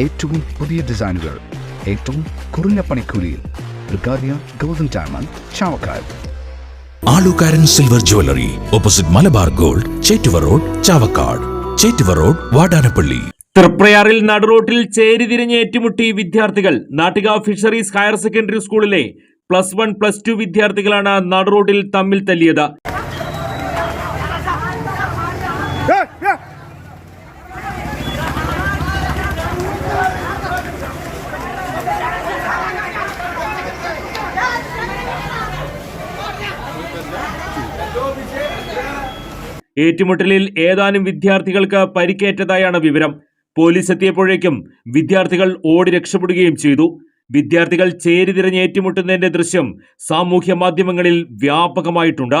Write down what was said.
ഏറ്റവും പുതിയ ഡിസൈനുകൾ ഏറ്റവും കുറഞ്ഞ പണിക്കൂലിയിൽ ബ്രിഗാദിയ golden diamond Chavakkad. Alukaran silver jewellery opposite Malabar gold Chettuva road Chavakkad. Chettuva road Vadanappally. തൃപ്രയാറിൽ നടുറോട്ടിൽ ചേരിതിരിഞ്ഞ് ഏറ്റുമുട്ടി വിദ്യാർത്ഥികൾ. നാട്ടിക ഫിഷറീസ് ഹയർ സെക്കൻഡറി സ്കൂളിലെ പ്ലസ് വൺ പ്ലസ് ടു വിദ്യാർത്ഥികളാണ് നടുറോട്ടിൽ തമ്മിൽ തല്ലിയത്. ഏറ്റുമുട്ടലിൽ ഏതാനും വിദ്യാർത്ഥികൾക്ക് പരിക്കേറ്റതായാണ് വിവരം. പോലീസ് എത്തിയപ്പോഴേക്കും വിദ്യാർത്ഥികൾ ഓടി രക്ഷപ്പെടുകയും ചെയ്തു. വിദ്യാർത്ഥികൾ ചേരിതിരിഞ്ഞ് ഏറ്റുമുട്ടുന്നതിന്റെ ദൃശ്യം സാമൂഹ്യ മാധ്യമങ്ങളിൽ വ്യാപകമായിട്ടുണ്ട്.